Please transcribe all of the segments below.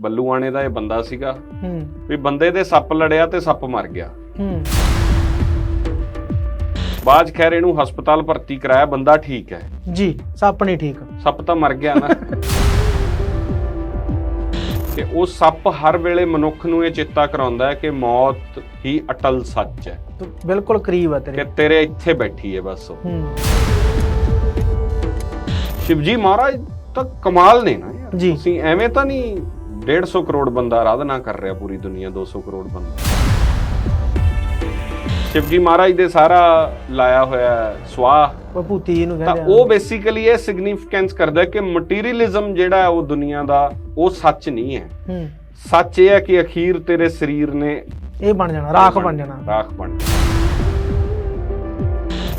ਬੱਲੂਆਣੇ ਦਾ ਇਹ ਬੰਦਾ ਸੀਗਾ। ਹੂੰ। ਵੀ ਬੰਦੇ ਦੇ ਸੱਪ ਲੜਿਆ ਤੇ ਸੱਪ ਮਰ ਗਿਆ। ਹੂੰ। ਬਾਜ ਖੈਰ ਇਹਨੂੰ ਹਸਪਤਾਲ ਭਰਤੀ ਕਰਾਇਆ ਬੰਦਾ ਠੀਕ ਹੈ। ਜੀ ਸੱਪ ਨਹੀਂ ਠੀਕ। ਸੱਪ ਤਾਂ ਮਰ ਗਿਆ ਨਾ। ਕਿ ਉਹ ਸੱਪ ਹਰ ਵੇਲੇ ਮਨੁੱਖ ਨੂੰ ਇਹ ਚੇਤਾ ਕਰਾਉਂਦਾ ਹੈ ਕਿ ਮੌਤ ਹੀ ਅਟਲ ਸੱਚ ਹੈ। ਤੂੰ ਬਿਲਕੁਲ ਕਰੀਬ ਆ ਕਿ ਤੇਰੇ ਤੇਰੇ ਇੱਥੇ ਬੈਠੀ ਹੈ ਬਸ ਉਹ। ਹੂੰ। ਸ਼ਿਵਜੀ ਮਹਾਰਾਜ ਤਾਂ ਕਮਾਲ ਨੇ ਨਾ ਯਾਰ। ਜੀ। ਤੁਸੀਂ ਐਵੇਂ ਤਾਂ ਨਹੀਂ 150 ਕਰੋੜ ਬੰਦਾ ਆਰਾਧਨਾ ਕਰ ਰਿਹਾ ਪੂਰੀ ਦੁਨੀਆ 200 ਕਰੋੜ ਬੰਦਾ। ਸ਼ਿਵਜੀ ਮਹਾਰਾਜ ਦੇ ਸਾਰਾ ਲਾਇਆ ਹੋਇਆ ਸਵਾਹ। ਭੂਤੀ ਇਹਨੂੰ ਤਾਂ ਕਹਿੰਦੇ ਉਹ ਬੇਸਿਕਲੀ ਇਹ ਸਿਗਨੀਫੀਕੈਂਸ ਕਰਦਾ ਕਿ ਮਟੀਰੀਅਲਿਜ਼ਮ ਜਿਹੜਾ ਉਹ ਦੁਨੀਆ ਦਾ ਉਹ ਸੱਚ ਨਹੀਂ ਹੈ। ਹੂੰ। ਸੱਚ ਇਹ ਹੈ ਕਿ ਅਖੀਰ ਤੇਰੇ ਸਰੀਰ ਨੇ ਇਹ ਬਣ ਜਾਣਾ ਰਾਖ ਬਣ ਜਾਣਾ। ਰਾਖ ਬਣ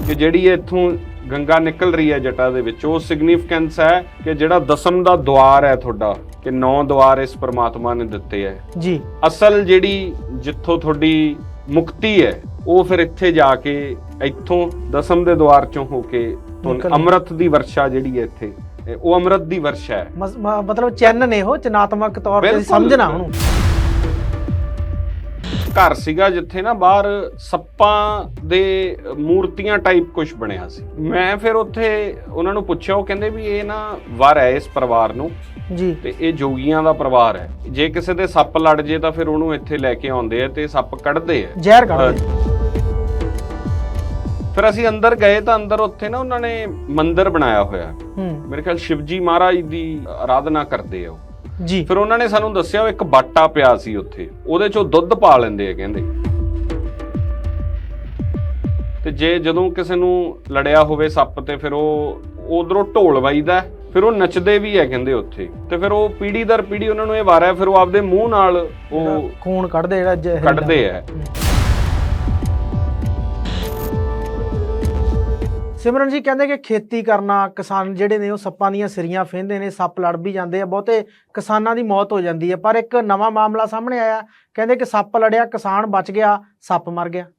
ਕਿ ਜਿਹੜੀ ਇੱਥੋਂ ਗੰਗਾ ਨਿਕਲ ਰਹੀ ਹੈ ਜਟਾ ਦੇ ਵਿੱਚ ਉਹ ਸਿਗਨੀਫੀਕੈਂਸ ਹੈ ਕਿ ਜਿਹੜਾ ਦਸਮ ਦਾ ਦਵਾਰ ਹੈ ਤੁਹਾਡਾ। ਕਿ ਨੌ ਦਵਾਰ ਇਸ ਪ੍ਰਮਾਤਮਾ ਨੇ ਦਿੱਤੇ ਹੈ ਜੀ ਅਸਲ ਜਿਹੜੀ ਜਿੱਥੋਂ ਤੁਹਾਡੀ ਮੁਕਤੀ ਹੈ ਉਹ ਫਿਰ ਇੱਥੇ ਜਾ ਕੇ ਇੱਥੋਂ ਦਸਮ ਦੇ ਦਵਾਰ ਚੋਂ ਹੋ ਕੇ ਤੁਹਾਨੂੰ। ਅੰਮ੍ਰਿਤ ਦੀ ਵਰਸ਼ਾ ਜਿਹੜੀ ਹੈ ਇੱਥੇ ਉਹ ਅੰਮ੍ਰਿਤ ਦੀ ਵਰਸ਼ਾ ਹੈ ਮਤਲਬ ਚੈਨ ਨੇ ਉਹ ਚਨਾਤਮਕ ਤੌਰ ਤੇ। ਸਮਝਣਾ ਉਹਨੂੰ ਘਰ ਸੀਗਾ ਜਿੱਥੇ ਨਾ ਬਾਹਰ ਸੱਪਾਂ ਦੇ ਮੂਰਤੀਆਂ ਟਾਈਪ ਕੁਝ ਬਣਿਆ ਸੀ। ਮੈਂ ਫਿਰ ਉੱਥੇ ਉਹਨਾਂ ਨੂੰ ਪੁੱਛਿਆ ਉਹ ਕਹਿੰਦੇ ਵੀ ਇਹ ਨਾ ਵਰ ਹੈ ਇਸ ਪਰਿਵਾਰ ਨੂੰ। ਜੀ। ਤੇ ਇਹ ਜੋਗੀਆਂ ਦਾ ਪਰਿਵਾਰ ਹੈ। ਜੇ ਕਿਸੇ ਦੇ ਸੱਪ ਲੜ ਜੇ ਤਾਂ ਫਿਰ ਉਹਨੂੰ ਇੱਥੇ ਲੈ ਕੇ ਆਉਂਦੇ ਆ ਤੇ ਸੱਪ ਕੱਢਦੇ ਆ। ਜ਼ਹਿਰ ਕੱਢਦੇ ਫਿਰ ਅਸੀਂ ਅੰਦਰ ਗਏ ਤਾਂ ਅੰਦਰ ਉੱਥੇ ਨਾ ਉਹਨਾਂ ਨੇ ਮੰਦਿਰ ਬਣਾਇਆ ਹੋਇਆ। ਹੂੰ। ਮੇਰੇ ਖਿਆਲ ਸ਼ਿਵਜੀ ਮਹਾਰਾਜ ਦੀ ਆਰਾਧਨਾ ਕਰਦੇ ਆ ਉਹ। ਜੀ। ਫਿਰ ਉਹਨਾਂ ਨੇ ਸਾਨੂੰ ਦੱਸਿਆ ਉਹ ਇੱਕ ਬਾਟਾ ਪਿਆ ਸੀ ਉੱਥੇ। ਉਹਦੇ ਚੋਂ ਦੁੱਧ ਪਾ ਲੈਂਦੇ ਆ ਕਹਿੰਦੇ। ਤੇ ਜੇ ਜਦੋਂ ਕਿਸੇ ਨੂੰ ਲੜਿਆ ਹੋਵੇ ਸੱਪ ਤੇ ਫਿਰ ਉਹ ਉਧਰੋਂ ਢੋਲ ਵੱਜਦਾ ਫਿਰ ਉਹ ਨੱਚਦੇ ਵੀ ਹੈ ਕਹਿੰਦੇ ਉੱਥੇ। ਤੇ ਫਿਰ ਉਹ ਪੀੜੀ ਦਰ ਪੀੜੀ ਉਹਨਾਂ ਨੂੰ ਇਹ ਵਾਰਾ ਹੈ, ਫਿਰ ਉਹ ਆਪਦੇ ਮੂੰਹ ਨਾਲ ਉਹ ਖੂਨ ਕੱਢਦੇ ਜਿਹੜਾ। ਕੱਢਦੇ ਆ। ਸਿਮਰਨ ਜੀ ਕਹਿੰਦੇ ਕਿ ਖੇਤੀ ਕਰਨਾ ਕਿਸਾਨ ਜਿਹੜੇ ਨੇ ਉਹ ਸੱਪਾਂ ਦੀਆਂ ਸਿਰੀਆਂ ਫੇਂਦੇ ਨੇ ਸੱਪ ਲੜ ਵੀ ਜਾਂਦੇ ਆ ਬਹੁਤੇ ਕਿਸਾਨਾਂ ਦੀ ਮੌਤ ਹੋ ਜਾਂਦੀ ਹੈ ਪਰ ਇੱਕ ਨਵਾਂ ਮਾਮਲਾ ਸਾਹਮਣੇ ਆਇਆ ਕਹਿੰਦੇ ਕਿ ਸੱਪ ਲੜਿਆ ਕਿਸਾਨ ਬਚ ਗਿਆ ਸੱਪ ਮਰ ਗਿਆ।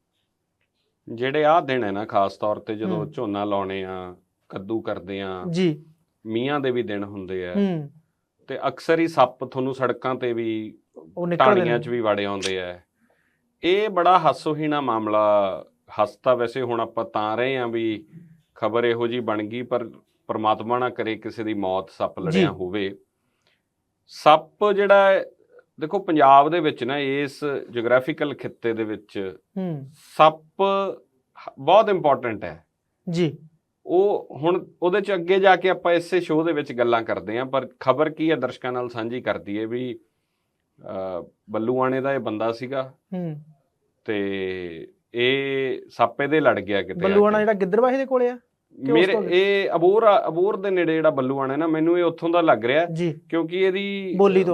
ਜਿਹੜੇ ਆਹ ਦਿਨ ਹੈ ਨਾ ਖਾਸ ਤੌਰ ਤੇ ਜਦੋਂ ਹੂੰ। ਝੋਨਾ ਲਾਉਣੇ ਆ ਕੱਦੂ ਕਰਦੇ ਆ ਜੀ। ਮੀਆਂ ਦੇ ਵੀ ਦਿਨ ਹੁੰਦੇ ਆ। ਹੂੰ। ਤੇ ਅਕਸਰ ਹੀ ਸੱਪ ਤੁਹਾਨੂੰ ਸੜਕਾਂ ਤੇ ਵੀ ਉਹ ਨਿਕਲਦੇ ਟਾਣੀਆਂ ਨੇ 'ਚ ਵੀ ਵੜੇ ਆਉਂਦੇ ਆ। ਇਹ ਬੜਾ ਹਾਸੋਹੀਣਾ ਮਾਮਲਾ ਹੱਸਤਾ ਵੈਸੇ ਹੁਣ ਆਪਾਂ ਤਾਂ ਰਹੇ ਆ ਵੀ ਖਬਰ ਇਹੋ ਜੀ ਬਣ ਗਈ ਪਰ ਪ੍ਰਮਾਤਮਾ ਨਾ ਕਰੇ ਕਿਸੇ ਦੀ ਮੌਤ ਸੱਪ। ਲੜਿਆ ਹੋਵੇ। ਸੱਪ ਜਿਹੜਾ ਦੇਖੋ ਪੰਜਾਬ ਦੇ ਵਿੱਚ ਨਾ ਇਸ ਜੀਓਗ੍ਰਾਫੀਕਲ ਖਿੱਤੇ ਦੇ ਵਿੱਚ ਹੂੰ। ਸੱਪ ਬਹੁਤ ਇੰਪੋਰਟੈਂਟ ਹੈ। ਜੀ। ਉਹ ਹੁਣ ਉਹਦੇ ਚ ਅੱਗੇ ਜਾ ਕੇ ਆਪਾਂ ਇਸੇ ਸ਼ੋਅ ਦੇ ਵਿੱਚ ਗੱਲਾਂ ਕਰਦੇ ਹਾਂ ਪਰ ਖਬਰ ਕੀ ਹੈ ਦਰਸ਼ਕਾਂ ਨਾਲ ਸਾਂਝੀ ਕਰਦੀ ਹੈ ਵੀ ਅ, ਬੱਲੂਆਣੇ ਦਾ ਇਹ ਬੰਦਾ ਸੀਗਾ ਹੂੰ। ਤੇ ਇਹ ਸਾਪੇ ਦੇ ਲੜ ਗਿਆ ਕਿਤੇ ਆ ਬੱਲੂਆਣਾ। ਜਿਹੜਾ ਗਿੱਦੜਵਾਹੀ ਦੇ ਕੋਲੇ ਆ ਮੇਰੇ? ਇਹ ਅਬੋਰ ਅਬੋਰ ਦੇ ਨੇੜੇ ਜਿਹੜਾ ਬੱਲੂਆਣਾ ਨਾ ਮੈਨੂੰ ਇਹ ਉੱਥੋਂ ਦਾ ਲੱਗ ਰਿਹਾ ਕਿਉਂਕਿ ਇਹਦੀ ਬੋਲੀ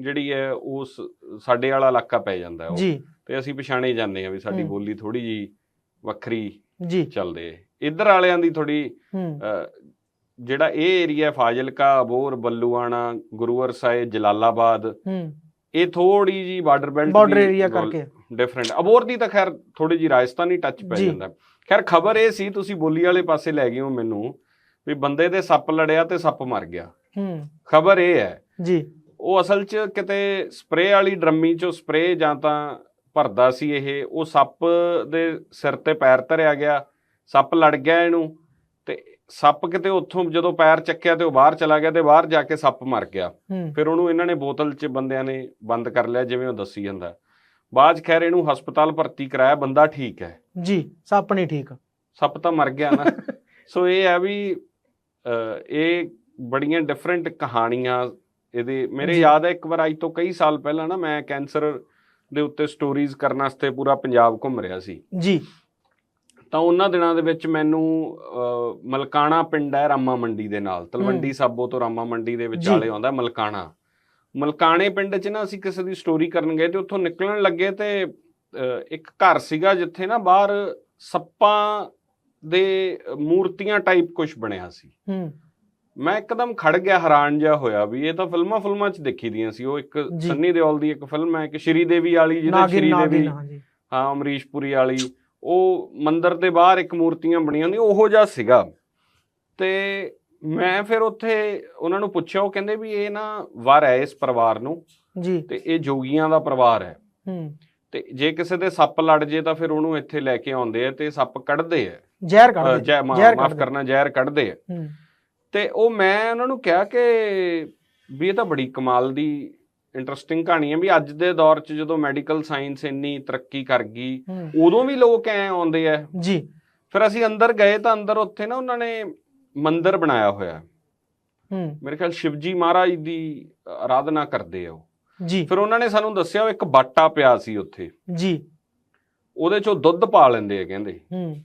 ਜਿਹੜੀ ਹੈ ਉਸ ਸਾਡੇ ਵਾਲਾ ਇਲਾਕਾ ਪੈ ਜਾਂਦਾ ਉਹ। ਤੇ ਅਸੀਂ ਪਛਾਣੇ ਜਾਂਦੇ ਹਾਂ ਵੀ ਸਾਡੀ। ਬੋਲੀ ਥੋੜੀ ਜੀ ਵੱਖਰੀ ਜੀ। ਚੱਲਦੇ ਇੱਧਰ ਵਾਲਿਆਂ ਦੀ ਥੋੜੀ ਜਿਹੜਾ ਇਹ ਏਰੀਆ ਫਾਜ਼ਿਲਕਾ ਅਬੋਰ ਬੱਲੂਆਣਾ ਗੁਰੂਵਰ ਸਾਹਿਬ ਜਲਾਲਾਬਾਦ ਇਹ ਥੋੜੀ ਜੀ ਬਾਰਡਰ ਬੈਲਟ ਬਾਰਡਰ ਏਰੀਆ ਕਰਕੇ। ਡਿਫਰੈਂਟ ਅਬੋਰ ਦੀ ਤਾਂ ਖੈਰ ਥੋੜੀ ਜੀ ਰਾਜਸਥਾਨੀ ਟੱਚ ਪੈ। ਜਾਂਦਾ ਖੈਰ ਖਬਰ ਇਹ ਸੀ ਤੁਸੀਂ ਬੋਲੀ ਵਾਲੇ ਪਾਸੇ ਲੈ ਗਏ ਹੋ ਮੈਨੂੰ ਵੀ ਬੰਦੇ ਦੇ ਸੱਪ ਲੜਿਆ ਤੇ ਸੱਪ ਮਰ ਗਿਆ ਹੂੰ ਖਬਰ ਇਹ ਹੈ ਜੀ ਉਹ ਅਸਲ 'ਚ ਕਿਤੇ ਸਪਰੇਅ ਵਾਲੀ ਡਰਮੀ 'ਚੋਂ ਸਪਰੇਅ ਜਾਂ ਤਾਂ ਭਰਦਾ ਸੀ ਇਹ ਉਹ ਸੱਪ ਦੇ ਸਿਰ ਤੇ ਪੈਰ ਧਰਿਆ ਗਿਆ ਸੱਪ ਲੜ ਗਿਆ ਇਹਨੂੰ ਤੇ ਸੱਪ ਕਿਤੇ ਉੱਥੋਂ ਜਦੋਂ ਪੈਰ ਚੱਕਿਆ ਤੇ ਉਹ ਬਾਹਰ ਚਲਾ ਗਿਆ ਤੇ ਬਾਹਰ ਜਾ ਕੇ ਸੱਪ ਮਰ ਗਿਆ ਫਿਰ ਉਹਨੂੰ ਇਹਨਾਂ ਨੇ ਬੋਤਲ 'ਚ ਬੰਦਿਆਂ ਨੇ ਬੰਦ ਕਰ ਲਿਆ ਜਿਵੇਂ ਉਹ ਦੱਸੀ ਜਾਂਦਾ ਬਾਅਦ ਖੈਰ ਇਹਨੂੰ ਹਸਪਤਾਲ ਭਰਤੀ ਕਰਾਇਆ ਬੰਦਾ ਠੀਕ ਹੈ। ਜੀ ਸੱਪ ਨਹੀਂ ਠੀਕ। ਸੱਪ ਤਾਂ ਮਰ ਗਿਆ ਨਾ। ਸੋ ਇਹ ਹੈ ਵੀ ਇਹ ਬੜੀਆਂ ਡਿਫਰੈਂਟ ਕਹਾਣੀਆਂ ਇਹਦੇ। ਮੇਰੇ। ਯਾਦ ਹੈ ਇੱਕ ਵਾਰ ਅੱਜ ਤੋਂ ਕਈ ਸਾਲ ਪਹਿਲਾਂ ਨਾ ਮੈਂ ਕੈਂਸਰ ਦੇ ਉੱਤੇ ਸਟੋਰੀਜ਼ ਕਰਨ ਵਾਸਤੇ ਪੂਰਾ ਪੰਜਾਬ ਘੁੰਮ ਰਿਹਾ ਸੀ। ਜੀ। ਤਾਂ ਉਹਨਾਂ ਦਿਨਾਂ ਦੇ ਵਿੱਚ ਮੈਨੂੰ ਮਲਕਾਣਾ ਪਿੰਡ ਹੈ ਰਾਮਾ ਮੰਡੀ ਦੇ ਨਾਲ। ਤਲਵੰਡੀ ਸਾਬੋ ਤੋਂ ਰਾਮਾ ਮੰਡੀ ਦੇ। ਵਿਚਾਲੇ ਆਉਂਦਾ ਮਲਕਾਣਾ। ਮਲਕਾਣੇ ਪਿੰਡ 'ਚ ਨਾ ਅਸੀਂ ਕਿਸੇ ਦੀ ਸਟੋਰੀ ਕਰਨ ਗਏ ਤੇ ਉੱਥੋਂ ਨਿਕਲਣ ਲੱਗੇ ਤੇ ਇੱਕ ਘਰ ਸੀਗਾ ਜਿੱਥੇ ਨਾ ਬਾਹਰ ਸੱਪਾਂ ਦੇ ਮੂਰਤੀਆਂ ਟਾਈਪ ਕੁਝ ਬਣਿਆ ਸੀ। ਹੂੰ। ਮੈਂ ਇੱਕਦਮ ਖੜ ਗਿਆ ਹੈਰਾਨ ਜਿਹਾ ਹੋਇਆ ਵੀ ਇਹ ਤਾਂ ਫਿਲਮਾਂ ਫਿਲਮਾਂ 'ਚ ਦੇਖੀ ਦੀਆਂ ਸੀ। ਉਹ ਇੱਕ। ਸੰਨੀ ਦਿਓਲ ਦੀ ਇੱਕ ਫਿਲਮ ਹੈ ਇੱਕ ਸ਼੍ਰੀ ਦੇਵੀ ਵਾਲੀ ਜਿਹਦੇ ਸ਼੍ਰੀ ਦੇਵੀ ਹਾਂ ਅਮਰੀਸ਼ਪੁਰੀ ਵਾਲੀ। ਉਹ ਮੰਦਿਰ ਦੇ ਬਾਹਰ ਇੱਕ ਮੂਰਤੀਆਂ ਬਣੀਆਂ ਹੁੰਦੀਆਂ ਉਹੋ ਜਿਹਾ ਸੀਗਾ। ਤੇ ਮੈਂ ਫਿਰ ਉੱਥੇ ਉਹਨਾਂ ਨੂੰ ਪੁੱਛਿਆ ਉਹ ਕਹਿੰਦੇ ਵੀ ਇਹ ਨਾ ਵਰ ਹੈ ਇਸ ਪਰਿਵਾਰ ਨੂੰ ਜੀ। ਤੇ ਇਹ ਜੋਗੀਆਂ ਦਾ ਪਰਿਵਾਰ ਹੈ। ਹੂੰ। ਤੇ ਜੇ ਕਿਸੇ ਦੇ ਸੱਪ ਲੜ ਜੇ ਤਾਂ ਫਿਰ ਉਹਨੂੰ ਇੱਥੇ ਲੈ ਕੇ ਆਉਂਦੇ ਆ ਤੇ ਸੱਪ ਕੱਢਦੇ ਆ। ਜ਼ਹਿਰ ਕੱਢਦੇ। ਜ਼ਹਿਰ ਮਾਫ। ਕਰਨਾ ਜ਼ਹਿਰ ਕੱਢਦੇ ਆ। ਹੂੰ। ਤੇ ਉਹ ਮੈਂ ਉਹਨਾਂ ਨੂੰ ਕਿਹਾ ਕਿ ਵੀ ਇਹ ਤਾਂ ਬੜੀ ਕਮਾਲ ਦੀ ਇੰਟਰਸਟਿੰਗ ਕਹਾਣੀ ਹੈ ਵੀ ਅੱਜ ਦੇ ਦੌਰ 'ਚ ਜਦੋਂ ਮੈਡੀਕਲ ਸਾਇੰਸ ਇੰਨੀ ਤਰੱਕੀ ਕਰ ਗਈ ਉਦੋਂ ਵੀ ਲੋਕ ਐ ਆਉਂਦੇ ਆ। ਜੀ। ਫਿਰ ਅਸੀਂ ਅੰਦਰ ਗਏ ਤਾਂ ਅੰਦਰ ਉੱਥੇ ਨਾ ਉਹਨਾਂ ਨੇ ਮੰਦਿਰ ਬਣਾਇਆ ਹੋਇਆ ਹੂੰ। ਮੇਰੇ ਖਿਆਲ ਸ਼ਿਵਜੀ ਮਹਾਰਾਜ ਦੀ ਆਰਾਧਨਾ ਕਰਦੇ ਆ ਉਹ। ਜੀ। ਫਿਰ ਉਹਨਾਂ ਨੇ ਸਾਨੂੰ ਦੱਸਿਆ ਉਹ ਇੱਕ ਬਾਟਾ ਪਿਆ ਸੀ ਉੱਥੇ। ਜੀ। ਉਹਦੇ 'ਚੋਂ ਦੁੱਧ ਪਾ ਲੈਂਦੇ ਆ ਕਹਿੰਦੇ। ਹੂੰ।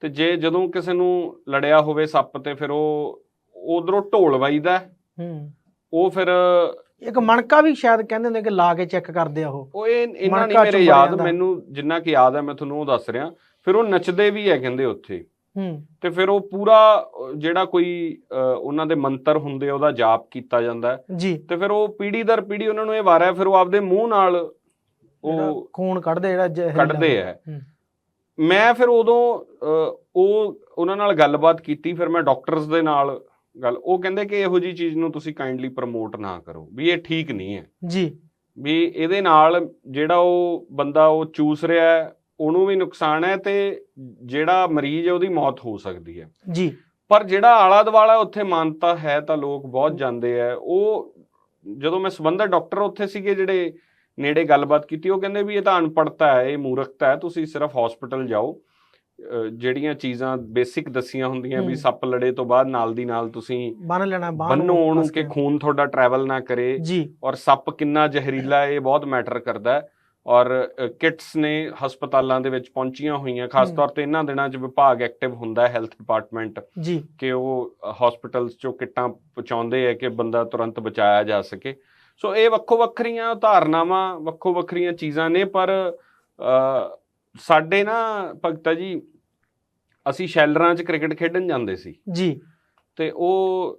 ਤੇ ਜੇ ਜਦੋਂ ਕਿਸੇ ਨੂੰ ਲੜਿਆ ਹੋਵੇ ਸੱਪ ਤੇ ਫਿਰ ਉਹ ਉਧਰੋਂ ਢੋਲ ਵੱਜਦਾ ਹੂੰ। ਉਹ ਫਿਰ ਇੱਕ ਮਣਕਾ ਵੀ ਸ਼ਾਇਦ ਕਹਿੰਦੇ ਹੁੰਦੇ ਕਿ ਲਾ ਕੇ ਚੈੱਕ ਕਰਦੇ ਆ ਉਹ। ਉਹ ਇਹ ਇਹਨਾਂ ਨਹੀਂ ਮਣਕਾ ਮੇਰੇ ਯਾਦ। ਮੈਨੂੰ ਜਿੰਨਾ ਕਿ ਯਾਦ ਹੈ ਮੈਂ ਤੁਹਾਨੂੰ ਉਹ ਦੱਸ ਰਿਹਾ। ਫਿਰ ਉਹ ਨੱਚਦੇ ਵੀ ਹੈ ਕਹਿੰਦੇ ਉੱਥੇ। ਤੇ ਫਿਰ ਉਹ ਪੂਰਾ ਜਿਹੜਾ ਕੋਈ ਉਹਨਾਂ ਦੇ ਮੰਤਰ ਹੁੰਦੇ ਉਹਦਾ ਜਾਪ ਕੀਤਾ ਜਾਂਦਾ ਹੈ। ਜੀ। ਤੇ ਫਿਰ ਉਹ ਪੀੜੀ ਦਰ ਪੀੜੀ ਉਹਨਾਂ ਨੂੰ ਇਹ ਵਾਰਿਆ ਫਿਰ ਉਹ ਆਪਦੇ ਮੂੰਹ ਨਾਲ ਉਹ ਖੂਨ ਕੱਢਦੇ ਜਿਹੜਾ ਕੱਢਦੇ ਆ। ਮੈਂ ਫਿਰ ਉਦੋਂ ਉਹ ਉਹਨਾਂ ਨਾਲ ਗੱਲਬਾਤ ਕੀਤੀ ਫਿਰ ਮੈਂ ਡਾਕਟਰਸ ਦੇ ਨਾਲ ਗੱਲ ਉਹ ਕਹਿੰਦੇ ਕਿ ਇਹੋ ਜੀ ਚੀਜ਼ ਨੂੰ ਤੁਸੀਂ ਕਾਈਂਡਲੀ ਪ੍ਰਮੋਟ ਨਾ ਕਰੋ ਵੀ ਇਹ ਠੀਕ ਨਹੀਂ ਹੈ। ਜੀ। ਵੀ ਇਹਦੇ ਨਾਲ ਜਿਹੜਾ ਉਹ ਬੰਦਾ ਉਹ ਚੂਸ ਰਿਹਾ ਹੈ ਉਹਨੂੰ ਵੀ ਨੁਕਸਾਨ ਹੈ ਤੇ ਜਿਹੜਾ ਮਰੀਜ਼ ਹੈ ਉਹਦੀ ਮੌਤ ਹੋ ਸਕਦੀ ਹੈ। ਜੀ। ਪਰ ਜਿਹੜਾ ਆਲਾ ਦੁਆਲਾ ਉੱਥੇ ਮਾਨਤਾ ਹੈ ਤਾਂ ਲੋਕ ਬਹੁਤ ਜਾਂਦੇ ਆ। ਉਹ ਜਦੋਂ ਮੈਂ ਸੰਬੰਧਤ ਡਾਕਟਰ ਉੱਥੇ ਸੀਗੇ ਜਿਹੜੇ ਨੇੜੇ ਗੱਲਬਾਤ ਕੀਤੀ ਉਹ ਕਹਿੰਦੇ ਵੀ ਇਹ ਤਾਂ ਅਨਪੜਤਾ ਹੈ ਇਹ ਮੂਰਖਤਾ ਹੈ ਤੁਸੀਂ ਸਿਰਫ ਹਸਪੀਟਲ ਜਾਓ। ਜਿਹੜੀਆਂ ਚੀਜ਼ਾਂ ਬੇਸਿਕ ਦੱਸੀਆਂ ਹੁੰਦੀਆਂ ਵੀ। ਸੱਪ ਲੜੇ ਤੋਂ ਬਾਅਦ ਨਾਲ ਦੀ ਨਾਲ ਤੁਸੀਂ ਬੰਨ ਲੈਣਾ ਬੰਨੋ ਉਹਨੂੰ ਕਿ ਖੂਨ ਤੁਹਾਡਾ ਟਰੈਵਲ ਨਾ ਕਰੇ ਔਰ ਸੱਪ ਕਿੰਨਾ ਜ਼ਹਿਰੀਲਾ ਹੈ ਇਹ ਬਹੁਤ ਮੈਟਰ ਕਰਦਾ ਹੈ। ਔਰ ਕਿਟਸ ਨੇ ਹਸਪਤਾਲਾਂ ਦੇ ਵਿੱਚ ਪਹੁੰਚੀਆਂ ਹੋਈਆਂ ਖਾਸ। ਤੌਰ ਤੇ ਇਹਨਾਂ ਦਿਨਾਂ 'ਚ ਵਿਭਾਗ ਐਕਟਿਵ ਹੁੰਦਾ ਹੈ ਹੈਲਥ ਡਿਪਾਰਟਮੈਂਟ ਜੀ। ਕਿ ਉਹ ਹਸਪੀਟਲਸ 'ਚੋਂ ਕਿੱਟਾਂ ਪਹੁੰਚਾਉਂਦੇ ਆ ਕਿ ਬੰਦਾ ਤੁਰੰਤ ਬਚਾਇਆ ਜਾ ਸਕੇ। ਸੋ ਇਹ ਵੱਖੋ ਵੱਖਰੀਆਂ ਧਾਰਨਾਵਾਂ ਵੱਖੋ ਵੱਖਰੀਆਂ ਚੀਜ਼ਾਂ ਨੇ ਪਰ ਸਾਡੇ ਨਾ ਭਗਤਾ ਜੀ ਅਸੀਂ ਸ਼ੈਲਰਾਂ 'ਚ ਕ੍ਰਿਕਟ ਖੇਡਣ ਜਾਂਦੇ ਸੀ। ਜੀ। ਤੇ ਉਹ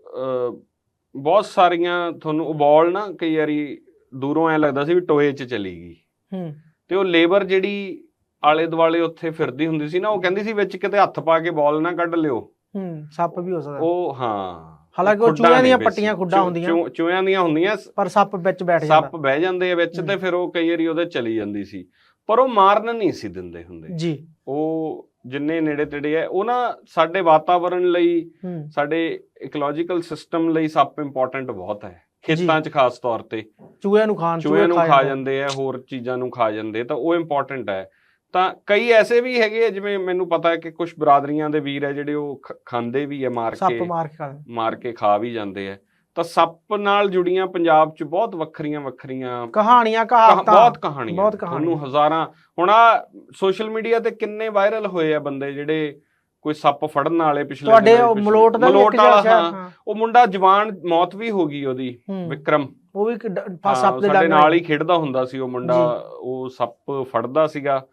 ਬਹੁਤ ਸਾਰੀਆਂ ਤੁਹਾਨੂੰ ਬਾਲ ਨਾ ਕਈ ਵਾਰੀ ਦੂਰੋਂ ਐ ਲੱਗਦਾ ਸੀ ਵੀ ਟੋਏ 'ਚ ਚਲੀ ਗਈ। ਹੂੰ। ਤੇ ਉਹ ਲੇਬਰ ਜਿਹੜੀ ਆਲੇ ਦੁਆਲੇ ਉੱਥੇ ਫਿਰਦੀ ਹੁੰਦੀ ਸੀ ਨਾ ਉਹ ਕਹਿੰਦੀ ਸੀ ਵਿੱਚ ਕਿਤੇ ਹੱਥ ਪਾ ਕੇ ਬਾਲ ਨਾ ਕੱਢ ਲਿਓ। ਹੂੰ ਸੱਪ ਵੀ ਹੋ ਸਕਦਾ। ਉਹ ਹਾਂ। ਹਾਲਾਂਕਿ ਉਹ ਚੂਹਿਆਂ ਦੀਆਂ ਪੱਟੀਆਂ ਖੁੱਡਾਂ ਹੁੰਦੀਆਂ। ਚੂਹਿਆਂ ਦੀਆਂ ਹੁੰਦੀਆਂ। ਪਰ ਸੱਪ ਵਿੱਚ ਬੈਠ ਜਾਂਦਾ। ਸੱਪ ਬਹਿ ਜਾਂਦੇ ਆ ਵਿੱਚ ਤੇ। ਫਿਰ ਉਹ ਕਈ ਵਾਰੀ ਉਹਦੇ ਚਲੀ ਜਾਂਦੀ ਸੀ। ਪਰ ਉਹ ਮਾਰਨ ਨਹੀਂ ਸੀ ਦਿੰਦੇ ਹੁੰਦੇ। ਜੀ। ਉਹ ਜਿੰਨੇ ਨੇੜੇ ਤੇੜੇ ਹੈ ਉਹ ਨਾ ਸਾਡੇ ਵਾਤਾਵਰਣ ਲਈ ਸਾਡੇ ਇਕੋਲੋਜੀਕਲ ਸਿਸਟਮ ਲਈ ਸੱਪ ਇੰਪੋਰਟੈਂਟ ਬਹੁਤ ਹੈ। ਖੇਤਾਂ 'ਚ ਖਾਸ ਤੌਰ ਤੇ। ਚੂਹਿਆਂ ਨੂੰ ਖਾਣ ਚੂਹਿਆਂ ਨੂੰ ਖਾ ਜਾਂਦੇ ਆ। ਹੋਰ ਚੀਜ਼ਾਂ ਨੂੰ ਖਾ ਜਾਂਦੇ ਤਾਂ ਉਹ ਇੰਪੋਰਟੈਂਟ ਹੈ। ਤਾਂ ਕਈ ਐਸੇ ਵੀ ਹੈਗੇ ਆ, ਜਿਵੇਂ ਮੈਨੂੰ ਪਤਾ ਹੈ ਕਿ ਕੁਝ ਬਰਾਦਰੀਆਂ ਦੇ ਵੀਰ ਹੈ ਜਿਹੜੇ ਉਹ ਖਾਂਦੇ ਵੀ ਆ ਮਾਰ ਸੱਪ ਕੇ। ਮਾਰ ਕੇ ਖਾ ਜਾਂਦੇ। ਮਾਰ ਕੇ ਖਾ ਵੀ ਜਾਂਦੇ ਆ। ਤਾਂ ਸੱਪ ਨਾਲ ਜੁੜੀਆਂ ਪੰਜਾਬ 'ਚ ਬਹੁਤ ਵੱਖਰੀਆਂ ਵੱਖਰੀਆਂ ਕਹਾਣੀਆਂ ਕਹਾ- ਕਹਾਵਤਾਂ ਬਹੁਤ ਕਹਾਣੀਆਂ। ਤੁਹਾਨੂੰ। ਹਜ਼ਾਰਾਂ ਹੁਣ ਆ ਸੋਸ਼ਲ ਮੀਡੀਆ ਤੇ ਕਿੰਨੇ ਵਾਇਰਲ ਹੋਏ ਆ ਬੰਦੇ ਜਿਹੜੇ ਕੋਈ ਸੱਪ ਫੜਨ ਵਾਲੇ ਪਿਛਲੇ ਤੁਹਾਡੇ ਦਿਨਾਂ ਉਹ ਪਿਛਲੇ- ਮਲੋਟ ਦਾ ਵੀ ਮਲੋਟ ਇੱਕ ਵਾਲਾ, ਹਾਂ। ਹਾਂ। ਉਹ ਮੁੰਡਾ ਜਵਾਨ ਮੌਤ ਵੀ ਹੋ ਗਈ ਉਹਦੀ ਹੂੰ। ਵਿਕਰਮ। ਉਹ ਵੀ ਇੱਕ ਡ- ਹਾਂ, ਸੱਪ ਦੇ ਸਾਡੇ ਡੰਗ ਨਾਲ ਹੀ ਖੇਡਦਾ ਹੁੰਦਾ ਸੀ ਉਹ ਮੁੰਡਾ। ਉਹ ਸੱਪ ਫੜਦਾ ਸੀਗਾ।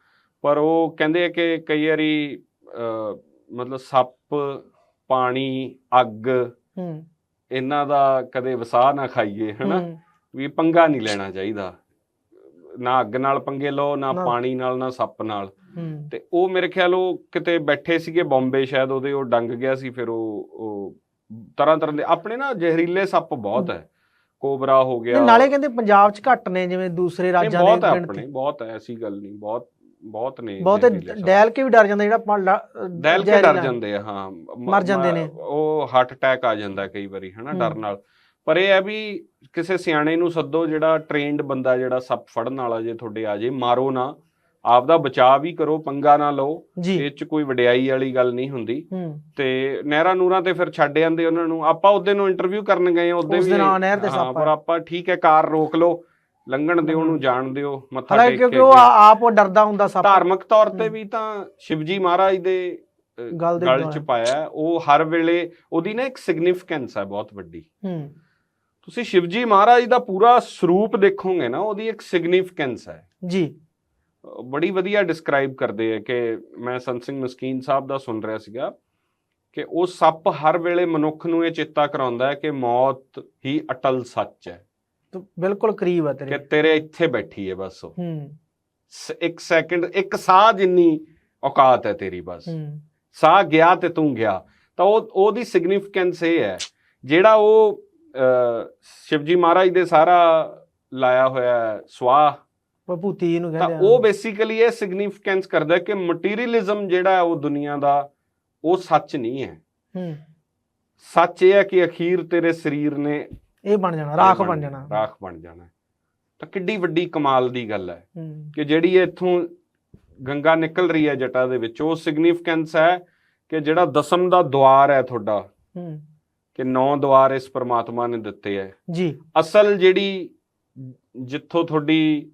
ਪਰ ਉਹ ਕਹਿੰਦੇ ਆ ਕਿ ਕਈ ਵਾਰੀ ਅਹ, ਮਤਲਬ ਸੱਪ ਪਾਣੀ ਅੱਗ ਹੂੰ। ਇਹਨਾਂ ਦਾ ਕਦੇ ਵਸਾ ਨਾ ਖਾਈਏ ਹਨਾ? ਹੂੰ, ਵੀ ਪੰਗਾ ਨਹੀਂ ਲੈਣਾ ਚਾਹੀਦਾ। ਨਾ ਅੱਗ ਨਾਲ ਪੰਗੇ ਲਓ ਨਾ। ਪਾਣੀ ਨਾਲ ਨਾ ਸੱਪ ਨਾਲ ਤੇ ਉਹ ਮੇਰੇ ਖਿਆਲ ਉਹ ਕਿਤੇ ਬੈਠੇ ਸੀਗੇ ਬੰਬੇ ਸ਼ਾਇਦ ਉਹਦੇ ਉਹ ਡੰਗ ਗਿਆ ਸੀ ਫਿਰ ਉਹ ਤਰ੍ਹਾਂ ਤਰ੍ਹਾਂ ਦੇ ਆਪਣੇ ਨਾ ਜ਼ਹਿਰੀਲੇ ਸੱਪ ਬਹੁਤ ਹੈ ਕੋਬਰਾ ਹੋ ਗਿਆ ਨਾਲੇ ਕਹਿੰਦੇ ਪੰਜਾਬ 'ਚ ਘੱਟ ਨੇ ਜਿਵੇਂ ਦੂਸਰੇ ਰਾਜਾਂ ਬਹੁਤ ਦੇ ਗਿਣਤੀ ਆਪਣੇ ਬਹੁਤ ਹੈ ਐਸੀ ਗੱਲ ਨਹੀਂ ਬਹੁਤ ਬਹੁਤ ਨੇ ਬਹੁਤੇ। ਡੈਲ ਕੇ ਵੀ ਡਰ ਜਾਂਦੇ ਜਿਹੜਾ ਪਾ- ਲ- ਦਹਿਲ ਕੇ। ਡਰ ਜਾਂਦੇ ਆ ਹਾਂ ਮਰ ਜਾਂਦੇ ਨੇ। ਉਹ ਹਾਰਟ ਅਟੈਕ ਆ ਜਾਂਦਾ ਕਈ ਵਾਰੀ ਹਨਾ ਡਰ। ਨਾਲ ਪਰ ਇਹ ਹੈ ਵੀ ਕਿਸੇ ਸਿਆਣੇ ਨੂੰ ਸੱਦੋ ਜਿਹੜਾ ਟ੍ਰੇਨਡ ਬੰਦਾ ਜਿਹੜਾ ਸੱਪ ਫੜਨ ਵਾਲਾ ਜੇ ਤੁਹਾਡੇ ਆ ਜੇ ਮਾਰੋ ਨਾ। ਆਪਦਾ ਬਚਾਅ ਵੀ ਕਰੋ ਪੰਗਾ ਨਾ ਲਓ। ਇਹ ਚ ਕੋਈ ਵਡਿਆਈ ਵਾਲੀ ਗੱਲ ਨਹੀਂ ਹੁੰਦੀ। ਤੇ ਨਹਿਰਾਂ ਨੂਰਾਂ ਤੇ ਫਿਰ ਛੱਡ ਜਾਂਦੇ ਉਹਨਾਂ ਨੂੰ। ਆਪਾਂ ਉਹਦੇ ਨੂੰ ਇੰਟਰਵਿਊ ਕਰਨ ਗਏ ਉਹਦੇ ਵੀ ਦਿਨ ਹਾਂ, ਨਹਿਰ ਤੇ ਹਾਂ, ਸੱਪ ਪਰ। ਆਪਾਂ ਠੀਕ ਹੈ ਕਾਰ ਰੋਕ ਲਓ ਲੰਘਣ ਦਿਓ ਉਹਨੂੰ ਜਾਣ ਦਿਓ ਮੱਥਾ ਟੇਕ ਕਿਉਂਕਿ ਕੇ ਉਹ ਆ- ਆਪ ਉਹ ਡਰਦਾ ਹੁੰਦਾ ਸੱਪ। ਧਾਰਮਿਕ ਤੌਰ ਤੇ। ਵੀ ਤਾਂ ਸ਼ਿਵਜੀ ਮਹਾਰਾਜ ਦੇ ਗਲ ਚ। ਪਾਇਆ। ਉਹ ਹਰ ਵੇਲੇ ਉਹਦੀ ਨਾ ਇੱਕ ਸਿਗਨੀਫੀਕੈਂਸ ਹੈ ਬਹੁਤ ਵੱਡੀ। ਹੂੰ। ਤੁਸੀਂ ਸ਼ਿਵਜੀ ਮਹਾਰਾਜ ਦਾ ਪੂਰਾ ਸਰੂਪ ਦੇਖੋਗੇ ਨਾ ਉਹਦੀ ਇੱਕ ਸਿਗਨੀਫੀਕੈਂਸ ਹੈ। ਜੀ। ਬੜੀ ਵਧੀਆ ਡਿਸਕ੍ਰਾਈਬ ਕਰਦੇ ਆ ਕਿ ਮੈਂ ਸੰਤ ਸਿੰਘ ਮਸਕੀਨ ਸਾਹਿਬ ਦਾ ਸੁਣ ਰਿਹਾ ਸੀਗਾ ਕਿ ਉਹ ਸੱਪ ਹਰ ਵੇਲੇ ਮਨੁੱਖ ਨੂੰ ਇਹ ਚੇਤਾ ਕਰਾਉਂਦਾ ਹੈ ਕਿ ਮੌਤ ਹੀ ਅਟਲ ਸੱਚ ਹੈ। ਤੂੰ ਬਿਲਕੁਲ ਕਰੀਬ ਹੈ ਕਿ ਤੇਰੇ ਤੇਰੇ ਇੱਥੇ ਬੈਠੀ ਹੈ ਬਸ ਉਹ। ਹੂੰ। ਇੱਕ ਸੈਕਿੰਡ ਇੱਕ ਸਾਹ ਜਿੰਨੀ ਔਕਾਤ ਹੈ ਤੇਰੀ ਬਸ। ਸਾਹ ਗਿਆ ਤੇ ਤੂੰ ਗਿਆ। ਤਾਂ ਉਹ ਉਹਦੀ ਸਿਗਨੀਫੀਕੈਂਸ ਇਹ ਹੈ ਜਿਹੜਾ ਉਹ ਸ਼ਿਵਜੀ ਮਹਾਰਾਜ ਦੇ ਸਾਰਾ ਲਾਇਆ ਹੋਇਆ ਸਵਾਹ। ਭੂਤੀ ਇਹਨੂੰ ਤਾਂ ਕਹਿੰਦੇ ਆ। ਉਹ ਬੇਸਿਕਲੀ ਇਹ ਸਿਗਨੀਫੀਕੈਂਸ ਕਰਦਾ ਕਿ ਮਟੀਰੀਅਲਿਜ਼ਮ ਜਿਹੜਾ ਉਹ ਦੁਨੀਆ ਦਾ ਉਹ ਸੱਚ ਨਹੀਂ ਹੈ। ਹੂੰ। ਸੱਚ ਇਹ ਹੈ ਕਿ ਅਖੀਰ ਤੇਰੇ ਸਰੀਰ ਨੇ ਇਹ ਬਣ ਜਾਣਾ ਰਾਖ ਬਣ ਜਾਣਾ ਰਾਖ ਬਣ ਜਾਣਾ। ਤਾਂ ਕਿੱਡੀ ਵੱਡੀ ਕਮਾਲ ਦੀ ਗੱਲ ਹੂੰ ਕਿ ਜਿਹੜੀ ਇੱਥੋਂ ਗੰਗਾ ਨਿਕਲ ਰਹੀ ਹੈ ਜਟਾ ਦੇ ਵਿੱਚ ਉਹ ਸਿਗਨੀਫੀਕੈਂਸ ਹੈ ਕਿ ਜਿਹੜਾ ਦਸਮ ਦਾ ਦਵਾਰ ਹੈ ਤੁਹਾਡਾ। ਹੂੰ। ਕਿ ਨੌ ਦਵਾਰ ਇਸ ਪ੍ਰਮਾਤਮਾ ਨੇ ਦਿੱਤੇ ਹੈ ਜੀ। ਅਸਲ ਜਿਹੜੀ ਜਿੱਥੋਂ ਤੁਹਾਡੀ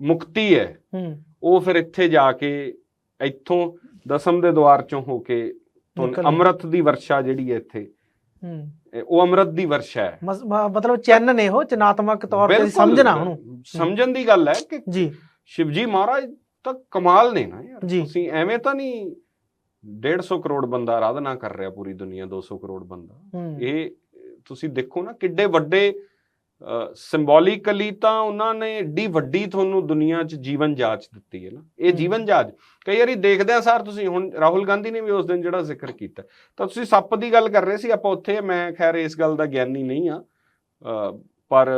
ਮੁਕਤੀ ਹੈ। ਉਹ ਫਿਰ ਇੱਥੇ ਜਾ ਕੇ ਇੱਥੋਂ ਦਸਮ ਦੇ ਦਵਾਰ ਚੋਂ ਹੋ ਕੇ ਤੁਹਾਨੂੰ। ਅੰਮ੍ਰਿਤ ਦੀ ਵਰਸ਼ਾ ਜਿਹੜੀ ਹੈ। ਇੱਥੇ ਉਹ ਅੰਮ੍ਰਿਤ ਦੀ ਵਰਸ਼ਾ ਹੈ ਮਤਲਬ ਚੈਨ ਨੇ ਉਹ ਚਨਾਤਮਕ ਤੌਰ ਤੇ ਸਮਝਣਾ ਉਹਨੂੰ। ਸਮਝਣ ਦੀ ਗੱਲ ਹੈ ਕਿ ਜੀ। ਸ਼ਿਵਜੀ ਮਹਾਰਾਜ ਤਾਂ ਕਮਾਲ ਨੇ ਨਾ ਯਾਰ। ਤੁਸੀਂ ਐਵੇਂ ਤਾਂ ਨਹੀਂ 150 ਕਰੋੜ ਬੰਦਾ ਆਰਾਧਨਾ ਕਰ ਰਿਹਾ ਪੂਰੀ ਦੁਨੀਆ 200 ਕਰੋੜ ਬੰਦਾ। ਇਹ ਤੁਸੀਂ ਦੇਖੋ ਨਾ ਕਿੱਡੇ ਵੱਡੇ ਸਿੰਬੋਲਿਕਲੀ ਤਾਂ ਉਹਨਾਂ ਨੇ ਏਡੀ ਵੱਡੀ ਤੁਹਾਨੂੰ ਦੁਨੀਆ 'ਚ ਜੀਵਨ ਜਾਚ ਦਿੱਤੀ ਹੈ ਨਾ। ਇਹ। ਜੀਵਨ ਜਾਚ ਕਈ ਵਾਰੀ ਦੇਖਦੇ ਆ ਸਰ ਤੁਸੀਂ ਹੁਣ ਰਾਹੁਲ ਗਾਂਧੀ ਨੇ ਵੀ ਉਸ ਦਿਨ ਜਿਹੜਾ ਜ਼ਿਕਰ ਕੀਤਾ। ਤਾਂ ਤੁਸੀਂ ਸੱਪ ਦੀ ਗੱਲ ਕਰ ਰਹੇ ਸੀ ਆਪਾਂ ਉੱਥੇ ਮੈਂ ਖੈਰ ਇਸ ਗੱਲ ਦਾ ਗਿਆਨੀ ਨਹੀਂ ਆ ਪਰ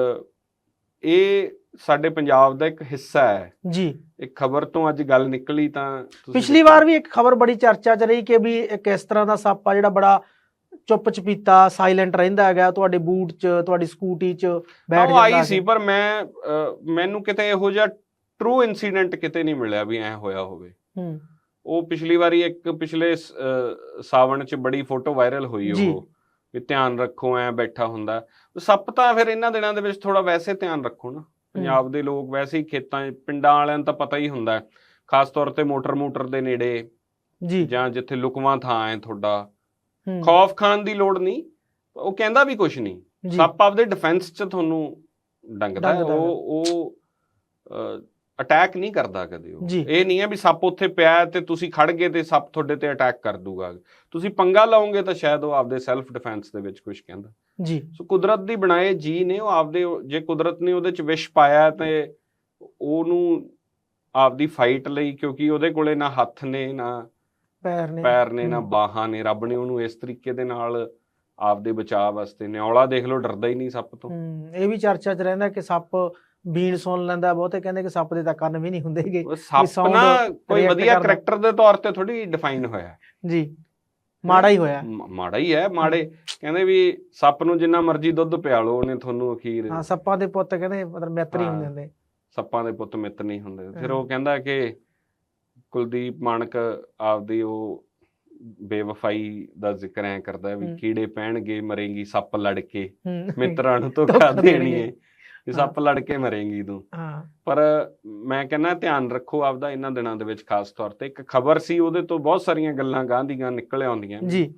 ਇਹ ਸਾਡੇ ਪੰਜਾਬ ਦਾ ਇੱਕ ਹਿੱਸਾ ਹੈ। ਜੀ। ਇੱਕ ਖਬਰ ਤੋਂ ਅੱਜ ਗੱਲ ਨਿਕਲੀ ਤਾਂ ਪਿਛਲੀ ਵਾਰ ਵੀ ਇੱਕ ਖਬਰ ਬੜੀ ਚਰਚਾ 'ਚ ਰਹੀ ਕਿ ਵੀ ਇੱਕ ਇਸ ਤਰ੍ਹਾਂ ਦਾ ਸੱਪ ਆ ਜਿਹੜਾ ਬੜਾ ਚੁੱਪ ਚਪੀਤਾ ਸਾਇਲੈਂਟ ਰਹਿੰਦਾ ਹੈਗਾ ਤੁਹਾਡੇ ਬੂਟ 'ਚ ਤੁਹਾਡੀ ਸਕੂਟੀ 'ਚ ਬੈਠ ਜਾਂਦਾ ਆਈ। ਸੀ ਪਰ ਮੈਂ ਮੈਨੂੰ ਕਿਤੇ ਇਹੋ ਜਿਹਾ ਟਰੂ ਇਨਸੀਡੈਂਟ ਕਿਤੇ ਨਹੀਂ ਮਿਲਿਆ ਵੀ ਐ ਹੋਇਆ ਹੋਵੇ। ਹੂੰ। ਉਹ ਪਿਛਲੀ ਵਾਰੀ ਇੱਕ ਪਿਛਲੇ ਸਾਵਣ ਚ ਬੜੀ ਫੋਟੋ ਵਾਇਰਲ ਹੋਈ। ਉਹ ਵੀ ਧਿਆਨ ਰੱਖੋ ਐ ਬੈਠਾ ਹੁੰਦਾ। ਸੱਪ ਤਾਂ ਫਿਰ ਇਹਨਾਂ ਦਿਨਾਂ ਦੇ ਵਿੱਚ ਥੋੜਾ ਵੈਸੇ ਧਿਆਨ ਰੱਖੋ ਨਾ। ਪੰਜਾਬ ਦੇ ਲੋਕ ਵੈਸੇ ਹੀ ਖੇਤਾਂ ਪਿੰਡਾਂ ਵਾਲਿਆਂ ਨੂੰ ਤਾਂ ਪਤਾ ਹੀ ਹੁੰਦਾ। ਖਾਸ ਤੌਰ ਤੇ ਮੋਟਰ ਮੋਟਰ ਦੇ ਨੇੜੇ ਜੀ। ਜਾਂ ਜਿੱਥੇ ਲੁਕਵਾਂ ਥਾਂ ਹੈ ਤੁਹਾਡਾ। ਖੌਫ ਖਾਨ ਦੀ ਲੋੜ ਨਹੀਂ ਉਹ ਕਹਿੰਦਾ ਵੀ ਕੁਝ ਨਹੀਂ। ਸੱਪ ਆਪਦੇ ਡਿਫੈਂਸ 'ਚ ਤੁਹਾਨੂੰ ਡੰਗਦਾ। ਉਹ ਉਹ ਅਟੈਕ ਨਹੀਂ ਕਰਦਾ ਕਦੇ ਉਹ। ਇਹ ਨਹੀਂ ਹੈ ਵੀ ਸੱਪ ਉੱਥੇ ਪਿਆ ਤੇ ਤੁਸੀਂ ਖੜ ਗਏ ਤੇ ਸੱਪ ਤੁਹਾਡੇ ਤੇ ਅਟੈਕ ਕਰ ਦੂਗਾ। ਤੁਸੀਂ ਪੰਗਾ ਲਾਓਗੇ ਤਾਂ ਸ਼ਾਇਦ ਉਹ ਆਪਦੇ ਸੈਲਫ ਡਿਫੈਂਸ ਦੇ ਵਿੱਚ ਕੁਝ ਕਹਿੰਦਾ। ਜੀ ਸੋ ਕੁਦਰਤ ਦੀ ਬਣਾਏ ਜੀ ਨੇ ਉਹ ਆਪਦੇ ਜੇ ਕੁਦਰਤ ਨੇ ਉਹਦੇ ਚ ਵਿਸ਼ ਪਾਇਆ ਤੇ ਉਹਨੂੰ ਆਪਦੀ ਫਾਈਟ ਲਈ ਕਿਉਂਕਿ ਉਹਦੇ ਕੋਲੇ ਨਾ ਹੱਥ ਨੇ ਨਾ ਪੈਰ ਨੇ ਪੈਰ ਨੇ ਨਾ। ਬਾਹਾਂ ਨੇ ਰੱਬ ਨੇ ਉਹਨੂੰ ਇਸ ਤਰੀਕੇ ਦੇ ਨਾਲ ਆਪਦੇ ਬਚਾਅ ਵਾਸਤੇ ਨਿਉਲਾ ਦੇਖ ਲਓ ਡਰਦਾ ਹੀ ਨਹੀਂ ਸੱਪ ਤੋਂ ਇਹ ਵੀ ਚਰਚਾ 'ਚ ਰਹਿੰਦਾ ਕਿ ਸੱਪ ਬੀਨ ਸੁਣ ਲੈਂਦਾ ਬਹੁਤੇ ਕਹਿੰਦੇ ਕਿ ਸੱਪ ਦੇ ਤਾਂ ਕੰਨ ਵੀ ਨਹੀਂ ਹੁੰਦੇਗੇ ਸੱਪ ਨਾ ਕੋਈ ਵਧੀਆ। ਕਰੈਕਟਰ ਦੇ ਤੌਰ ਤੇ ਥੋੜੀ ਡਿਫਾਈਨ ਹੋਇਆ। ਜੀ ਮਾੜਾ ਹੀ ਹੋਇਆ ਮਾੜਾ ਹੀ ਹੈ ਮਾੜੇ ਕਹਿੰਦੇ ਵੀ ਸੱਪ ਨੂੰ ਜਿੰਨਾ ਮਰਜ਼ੀ ਦੁੱਧ ਪਿਆ ਲਓ ਉਹਨੇ ਤੁਹਾਨੂੰ ਅਖੀਰ ਹਾਂ ਸੱਪਾਂ ਦੇ ਪੁੱਤ ਕਹਿੰਦੇ ਮਤਲਬ ਮਿੱਤਰ ਹੀ। ਹੁੰਦੇ ਹੁੰਦੇ ਸੱਪਾਂ ਦੇ ਪੁੱਤ ਮਿੱਤ ਨਹੀਂ ਹੁੰਦੇ ਫਿਰ। ਉਹ ਕਹਿੰਦਾ ਕਿ ਕੁਲਦੀਪ ਮਾਨਕ ਆਪਦੀ ਉਹ ਬੇਵਫਾਈ ਦਾ ਜ਼ਿਕਰ ਐ ਕਰਦਾ ਵੀ। ਕੀੜੇ ਪੈਣਗੇ ਮਰੇਂਗੀ ਸੱਪ ਲੜ ਕੇ। ਮਿੱਤਰਾਂ ਨੂੰ ਧੋਖਾ ਧੋਖਾ ਦੇਣੀ ਦੇਣਗੇ। ਏ ਵੀ ਸੱਪ ਲੜ ਕੇ ਮਰੇਂਗੀ ਤੂੰ। ਹਾਂ। ਪਰ ਮੈਂ ਕਹਿੰਦਾ ਧਿਆਨ ਰੱਖੋ ਆਪਦਾ ਇਹਨਾਂ ਦਿਨਾਂ ਦੇ ਵਿੱਚ ਖਾਸ ਤੌਰ ਤੇ। ਇੱਕ ਖਬਰ ਸੀ ਉਹਦੇ ਤੋਂ ਬਹੁਤ ਸਾਰੀਆਂ ਗੱਲਾਂ ਗਾਂਧੀਆਂ ਨਿਕਲ ਆਉਂਦੀਆਂ। ਜੀ।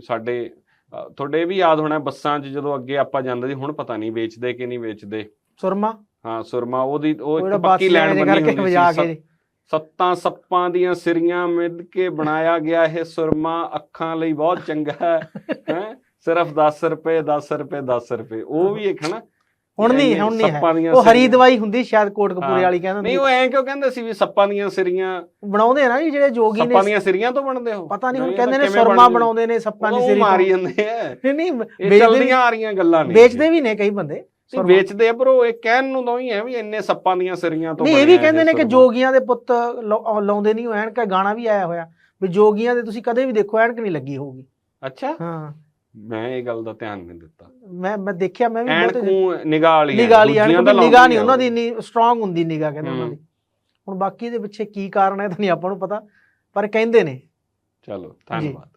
ਸਾਡੇ ਤੁਹਾਡੇ ਵੀ ਯਾਦ ਹੋਣਾ ਬੱਸਾਂ 'ਚ ਜਦੋਂ ਅੱਗੇ ਆਪਾਂ ਜਾਂਦੇ ਸੀ ਹੁਣ ਪਤਾ ਨਹੀਂ ਵੇਚਦੇ ਕਿ ਨਹੀਂ ਵੇਚਦੇ। ਸੁਰਮਾ? ਹਾਂ ਸੁਰਮਾ ਉਹਦੀ ਉਹ ਇੱਕ ਪੱਕੀ ਲੈਣ ਬਣੀ ਹੁੰਦੀ ਸੀ। ਸੱਤ- ਸੱਪਾਂ ਦੀਆਂ ਸਿਰੀਆਂ ਮਿਲ ਕੇ ਬਣਾਇਆ ਗਿਆ ਇਹ ਸੁਰਮਾ। ਅੱਖਾਂ ਲਈ ਬਹੁਤ ਚੰਗਾ ਹੈ ਹੈ। ਸਿਰਫ 10 ਰੁਪਏ 10 ਰੁਪਏ 10 ਰੁਪਏ। ਉਹ ਵੀ ਇੱਕ ਹਨਾ ਹੁਣ ਨਹੀਂ ਹੁਣ ਨਹੀਂ ਹੈ ਸੱਪਾਂ ਉਹ ਹਰੀ। ਦਵਾਈ ਹੁੰਦੀ ਸ਼ਾਇਦ ਕੋਟਕਪੂਰੇ। ਵਾਲੀ ਕਹਿੰਦੇ ਨਹੀਂ ਉਹ ਐਂ ਕਿਉਂ ਕਹਿੰਦੇ ਸੀ ਵੀ ਸੱਪਾਂ ਦੀਆਂ ਸਿਰੀਆਂ ਬਣਾਉਂਦੇ ਆ ਨਾ ਜੀ ਜਿਹੜੇ ਜੋਗੀ ਸੱਪਾਂ ਨੇ ਦੀਆਂ ਸਿਰੀਆਂ ਤੋਂ ਬਣਦੇ ਹੋ ਪਤਾ ਨਹੀਂ ਹੁਣ ਕਹਿੰਦੇ ਤਾਂ ਨੇ ਸੁਰਮਾ? ਬਣਾਉਂਦੇ ਨੇ ਸੱਪਾਂ ਦੀ ਸਿਰੀ ਮਾਰੀ ਤੋਂ ਜਾਂਦੇ ਆ ਨਹੀਂ ਨਹੀਂ ਚੱਲਦੀਆਂ ਆ ਰਹੀਆਂ ਗੱਲਾਂ ਨੇ ਵੇਚਦੇ ਵੀ ਨੇ ਕਈ ਬੰਦੇ ਸੁਰਮਾ। ਵੇਚਦੇ ਆ ਪਰ ਉਹ ਇਹ ਕਹਿਣ ਨੂੰ ਤਾਂ ਹੀ ਹੈ ਵੀ ਇੰਨੇ ਸੱਪਾਂ ਦੀਆਂ ਸਿਰੀਆਂ ਤੋਂ ਨਹੀਂ ਇਹ ਵੀ ਕਹਿੰਦੇ ਨੇ ਕਿ। ਜੋਗੀਆਂ ਦੇ ਪੁੱਤ ਲਾਉ- ਲਾਉਂਦੇ ਨਹੀਂ ਉਹ ਐਨਕ ਗਾਣਾ ਵੀ ਆਇਆ ਹੋਇਆ ਵੀ ਜੋਗੀਆਂ ਦੇ ਤੁਸੀਂ ਕਦੇ ਵੀ ਦੇਖੋ ਐਨਕ ਨਹੀਂ ਲੱਗੀ ਹੋਊਗੀ ਅੱਛਾ ਹਾਂ ਮੈਂ ਇਹ ਗੱਲ ਦਾ ਧਿਆਨ ਨਹੀਂ ਦਿੱਤਾ। ਮੈਂ ਮੈਂ ਦੇਖਿਆ ਮੈਂ ਵੀ ਐਨ ਬਹੁਤ ਕੂ ਨਿਗਾਹ ਵਾਲੀ ਨਿਗਾਹ ਵਾਲੀ ਐਨਕ ਦਾ ਨਿਗਾਹ ਨਹੀਂ ਉਹਨਾਂ ਦੀ ਇੰਨੀ ਸਟਰੋਂਗ ਹੁੰਦੀ ਨਿਗਾਹ ਕਹਿੰਦੇ ਉਹਨਾਂ। ਦੀ। ਹੁਣ ਬਾਕੀ ਦੇ ਪਿੱਛੇ ਕੀ ਕਾਰਨ ਹੈ ਤਾਂ ਨਹੀਂ ਆਪਾਂ ਨੂੰ ਪਤਾ ਪਰ ਕਹਿੰਦੇ ਨੇ। ਚਲੋ ਧੰਨਵਾਦ।